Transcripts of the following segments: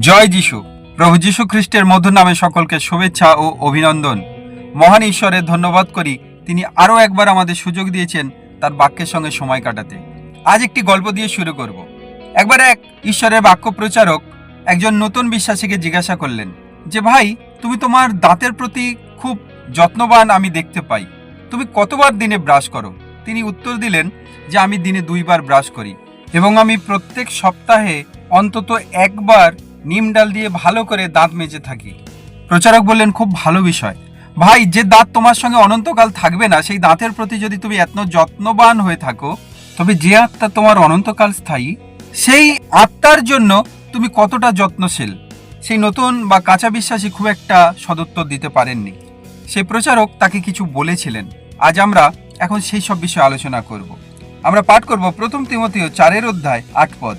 জয় যিশু। প্রভু যিশু খ্রিস্টের মধুর নামে সকলকে শুভেচ্ছা ও অভিনন্দন। মহান ঈশ্বরের ধন্যবাদ করি, তিনি আরও একবার আমাদের সুযোগ দিয়েছেন তার বাক্যের সঙ্গে সময় কাটাতে। আজ একটি গল্প দিয়ে শুরু করব। একবার এক ঈশ্বরের বাক্য প্রচারক একজন নতুন বিশ্বাসীকে জিজ্ঞাসা করলেন, যে ভাই, তুমি তোমার দাঁতের প্রতি খুব যত্নবান আমি দেখতে পাই। তুমি কতবার দিনে ব্রাশ করো? তিনি উত্তর দিলেন যে, আমি দিনে দুইবার ব্রাশ করি এবং আমি প্রত্যেক সপ্তাহে অন্তত একবার নিম ডাল দিয়ে ভালো করে দাঁত মেজে থাকি। প্রচারক বললেন, খুব ভালো বিষয়। ভাই, যে দাঁত তোমার সঙ্গে অনন্তকাল থাকবে না, সেই দাঁতের প্রতি যদি তুমি এত যত্নবান হয়ে থাকো, তবে যে আত্মা তোমার অনন্তকাল স্থায়ী, সেই আত্মার জন্য তুমি কতটা যত্নশীল? সেই নতুন বা কাঁচা বিশ্বাসী খুব একটা সদুত্তর দিতে পারেননি। সেই প্রচারক তাকে কিছু বলেছিলেন। আজ আমরা এখন সেই সব বিষয়ে আলোচনা করব। আমরা পাঠ করব প্রথম তিমতীয় চারের অধ্যায় আট পদ।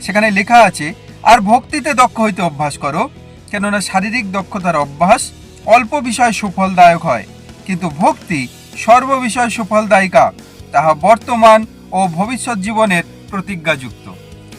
সেখানে লেখা আছে আর ভক্তিতে দক্ষ হইতে অভ্যাস করো, কেননা শারীরিক দক্ষতার অভ্যাস অল্প বিষয় সুফলদায়ক হয়। কিন্তু ভক্তি সর্ব বিষয় সুফলদায়িকা, তাহা বর্তমান ও ভবিষ্যৎ জীবনের প্রতিজ্ঞাযুক্ত।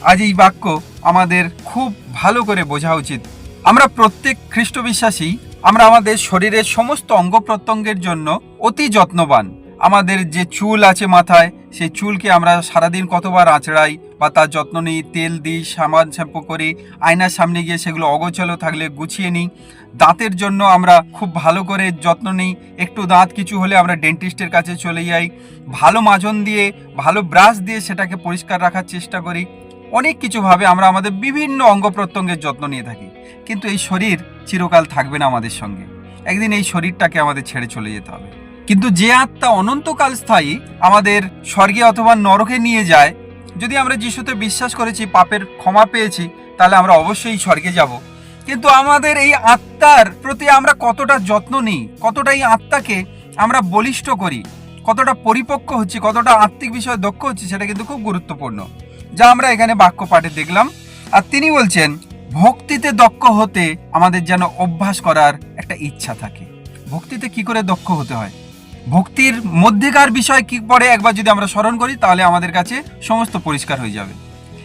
আজ এই বাক্য আমাদের খুব ভালো করে বোঝা উচিত। আমরা প্রত্যেক খ্রিস্ট বিশ্বাসী আমরা আমাদের শরীরের সমস্ত অঙ্গ প্রত্যঙ্গের জন্য অতি যত্নবান। আমাদের যে চুল আছে মাথায়, সেই চুলকে আমরা সারাদিন কতবার আঁচড়াই বা তার যত্ন নিই, তেল দিই সামান শ্যাম্পু করি, আয়নার সামনে গিয়ে সেগুলো অগোছালো থাকলে গুছিয়ে নিই। দাঁতের জন্য আমরা খুব ভালো করে যত্ন নিই। একটু দাঁত কিছু হলে আমরা ডেন্টিস্টের কাছে চলে যাই। ভালো মাজন দিয়ে, ভালো ব্রাশ দিয়ে সেটাকে পরিষ্কার রাখার চেষ্টা করি। অনেক কিছুভাবে আমরা আমাদের বিভিন্ন অঙ্গ প্রত্যঙ্গের যত্ন নিয়ে থাকি। কিন্তু এই শরীর চিরকাল থাকবে না আমাদের সঙ্গে। একদিন এই শরীরটাকে আমাদের ছেড়ে চলে যেতে হবে। কিন্তু যে আত্মা অনন্তকাল স্থায়ী আমাদের স্বর্গে অথবা নরকে নিয়ে যায়, যদি আমরা যিশুতে বিশ্বাস করেছি, পাপের ক্ষমা পেয়েছি, তাহলে আমরা অবশ্যই স্বর্গে যাব। কিন্তু আমাদের এই আত্মার প্রতি আমরা কতটা যত্ন নিই, কতটা এই আত্মাকে আমরা বলিষ্ঠ করি, কতটা পরিপক্ক হচ্ছি, কতটা আত্মিক বিষয়ে দক্ষ হচ্ছি, সেটা কিন্তু খুব গুরুত্বপূর্ণ, যা আমরা এখানে বাক্য পাঠে দেখলাম। আর তিনি বলছেন, ভক্তিতে দক্ষ হতে আমাদের যেন অভ্যাস করার একটা ইচ্ছা থাকে। ভক্তিতে কি করে দক্ষ হতে হয়? ভক্তির মধ্যেকার বিষয় কি পড়ে একবার যদি আমরা স্মরণ করি, তাহলে আমাদের কাছে সমস্ত পরিষ্কার হয়ে যাবে।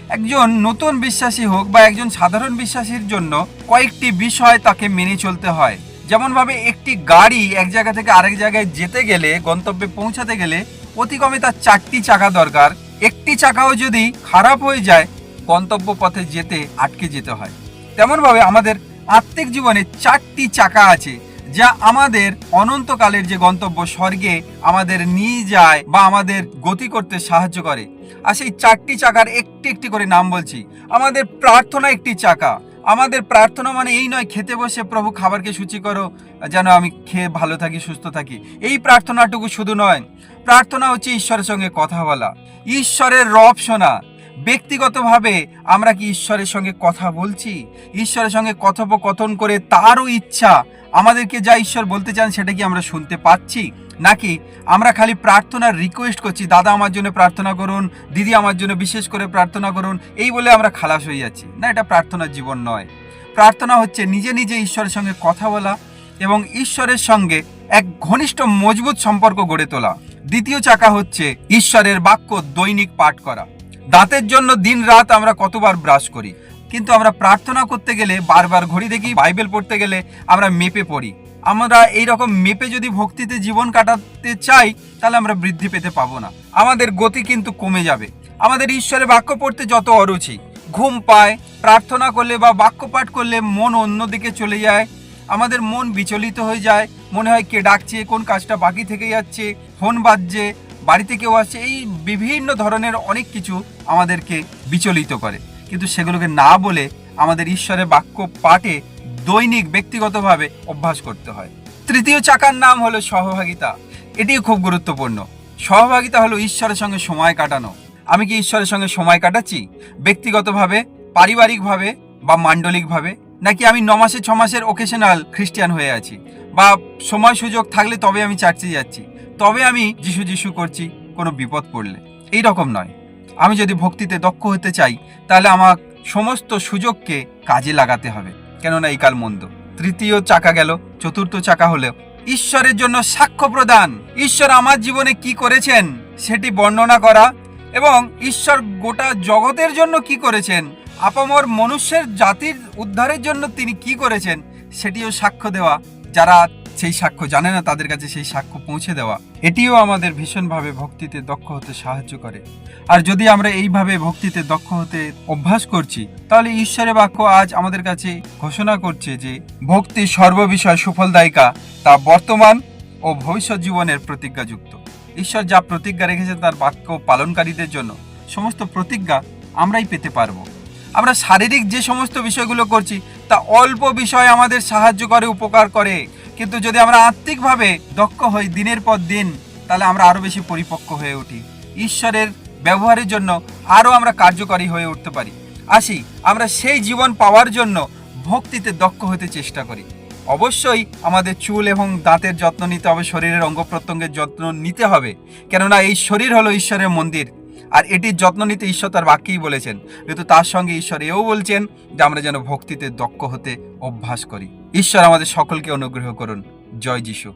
একজন নতুন বিশ্বাসী হোক বা একজন সাধারণ বিশ্বাসীর জন্য কয়েকটি বিষয় তাকে মেনে চলতে হয়। যেমনভাবে একটি গাড়ি এক জায়গা থেকে আরেক জায়গায় যেতে গেলে, গন্তব্যে পৌঁছাতে গেলে অতি কমে তার চারটি চাকা দরকার। একটি চাকাও যদি খারাপ হয়ে যায়, গন্তব্য পথে যেতে আটকে যেতে হয়। তেমনভাবে আমাদের আত্মিক জীবনে চারটি চাকা আছে। যা আমাদের অনন্তকালের যে গন্তব্য স্বর্গে আমাদের নিয়ে যায় বা আমাদের গতি করতে সাহায্য করে। আর সেই চারটি চাকার একটি একটি করে নাম বলছি। আমাদের প্রার্থনা একটি চাকা। আমাদের প্রার্থনা মানে এই নয়, খেতে বসে প্রভু খাবারকে সূচি করো, যেন আমি খেয়ে ভালো থাকি, সুস্থ থাকি। এই প্রার্থনাটুকু শুধু নয়, প্রার্থনা হচ্ছে ঈশ্বরের সঙ্গে কথা বলা। ঈশ্বরের রব শোনা। ব্যক্তিগতভাবে আমরা কি ঈশ্বরের সঙ্গে কথা বলছি? ঈশ্বরের সঙ্গে কথোপকথন করে তারও ইচ্ছা আমাদেরকে যা ঈশ্বর বলতে চান সেটা কি আমরা শুনতে পাচ্ছি? নাকি আমরা খালি প্রার্থনার রিকোয়েস্ট করছি, দাদা আমার জন্য প্রার্থনা করুন, দিদি আমার জন্য বিশেষ করে প্রার্থনা করুন এই বলে আমরা খালাস হয়ে যাচ্ছি। না, এটা প্রার্থনার জীবন নয়। প্রার্থনা হচ্ছে নিজে নিজে ঈশ্বরের সঙ্গে কথা বলা এবং ঈশ্বরের সঙ্গে এক ঘনিষ্ঠ মজবুত সম্পর্ক গড়ে তোলা। দ্বিতীয় চাকা হচ্ছে ঈশ্বরের বাক্য দৈনিক পাঠ করা। দাঁতের জন্য দিন রাত আমরা কতবার ব্রাশ করি। কিন্তু আমরা প্রার্থনা করতে গেলে, বারবার ঘড়ি দেখি, বাইবেল পড়তে গেলে আমরা মেপে পড়ি। আমরা এই রকম মেপে যদি ভক্তিতে জীবন কাটাতে চাই, তাহলে আমরা বৃদ্ধি পেতে পাবো না। আমাদের গতি কিন্তু কমে যাবে। আমাদের ঈশ্বরের বাক্য পড়তে যত অরুচি, ঘুম পায়, প্রার্থনা করলে বা বাক্য পাঠ করলে মন অন্যদিকে চলে যায়, আমাদের মন বিচলিত হয়ে যায়, মনে হয় কে ডাকছে, কোন কাজটা বাকি থেকে যাচ্ছে, ফোন বাজছে বাড়িতে কেউ আসছে এই বিভিন্ন ধরনের অনেক কিছু আমাদেরকে বিচলিত করে। কিন্তু সেগুলোকে না বলে আমাদের ঈশ্বরের বাক্য পাঠে দৈনিক, ব্যক্তিগতভাবে অভ্যাস করতে হয়। তৃতীয় চাকার নাম হলো সহভাগিতা। এটিও খুব গুরুত্বপূর্ণ। সহভাগিতা হলো ঈশ্বরের সঙ্গে সময় কাটানো। আমি কি ঈশ্বরের সঙ্গে সময় কাটাচ্ছি? ব্যক্তিগতভাবে, পারিবারিকভাবে বা মাণ্ডলিকভাবে? নাকি আমি ন মাসে ওকেশনাল খ্রিস্টিয়ান হয়ে আছি? বা সময় সুযোগ থাকলে তবে আমি চার্চে যাচ্ছি? তবে আমি যিশু যিশু করছি, কোনো বিপদ পড়লে। এই রকম নয়। আমি যদি ভক্তিতে দক্ষ হতে চাই, তাহলে আমার সমস্ত সুযোগকে কাজে লাগাতে হবে। কেননা এই কাল মন্দ। তৃতীয় চাকা গেল, চতুর্থ চাকা হলেও। ঈশ্বরের জন্য সাক্ষ্য প্রদান। ঈশ্বর আমার জীবনে কি করেছেন, সেটি বর্ণনা করা এবং ঈশ্বর গোটা জগতের জন্য কি করেছেন, আপামর মনুষ্যের জাতির উদ্ধারের জন্য তিনি কি করেছেন, সেটিও সাক্ষ্য দেওয়া। যারা সেই সাক্ষ্য জানে না, তাদের কাছে সেই সাক্ষ্য পৌঁছে দেওয়া। এটিও আমাদের ভীষণভাবে ভক্তিতে দক্ষ হতে সাহায্য করে। আর যদি আমরা এইভাবে ভক্তিতে দক্ষ হতে অভ্যাস করছি, তাহলে ঈশ্বরের বাক্য আজ আমাদের কাছে ঘোষণা করছে যে, ভক্তি সর্ববিষয় সুফলদায়িকা, তা বর্তমান ও ভবিষ্যৎ জীবনের প্রতিজ্ঞাযুক্ত। ঈশ্বর যা প্রতিজ্ঞা রেখেছে তার বাক্য পালনকারীদের জন্য সমস্ত প্রতিজ্ঞা আমরাই পেতে পারব। আমরা শারীরিক যে সমস্ত বিষয়গুলো করছি, তা অল্প বিষয় আমাদের সাহায্য করে, উপকার করে। কিন্তু যদি আমরা আত্মিকভাবে দক্ষ হই দিনের পর দিন, তাহলে আমরা আরও বেশি পরিপক্ক হয়ে উঠি। ঈশ্বরের ব্যবহারের জন্য আরও আমরা কার্যকরী হয়ে উঠতে পারি। আসি, আমরা সেই জীবন পাওয়ার জন্য ভক্তিতে দক্ষ হতে চেষ্টা করি। অবশ্যই আমাদের চুল এবং দাঁতের যত্ন নিতে হবে, শরীরের অঙ্গ প্রত্যঙ্গের যত্ন নিতে হবে। কেননা এই শরীর হলো ঈশ্বরের মন্দির আর এটির যত্ন নিতে ঈশ্বর তার বাক্যেই বলেছেন, কিন্তু তার সঙ্গে ঈশ্বর এও বলছেন যে আমরা যেন ভক্তিতে দক্ষ হতে অভ্যাস করি। ঈশ্বর আমাদের সকলকে অনুগ্রহ করুন। জয় যিশু।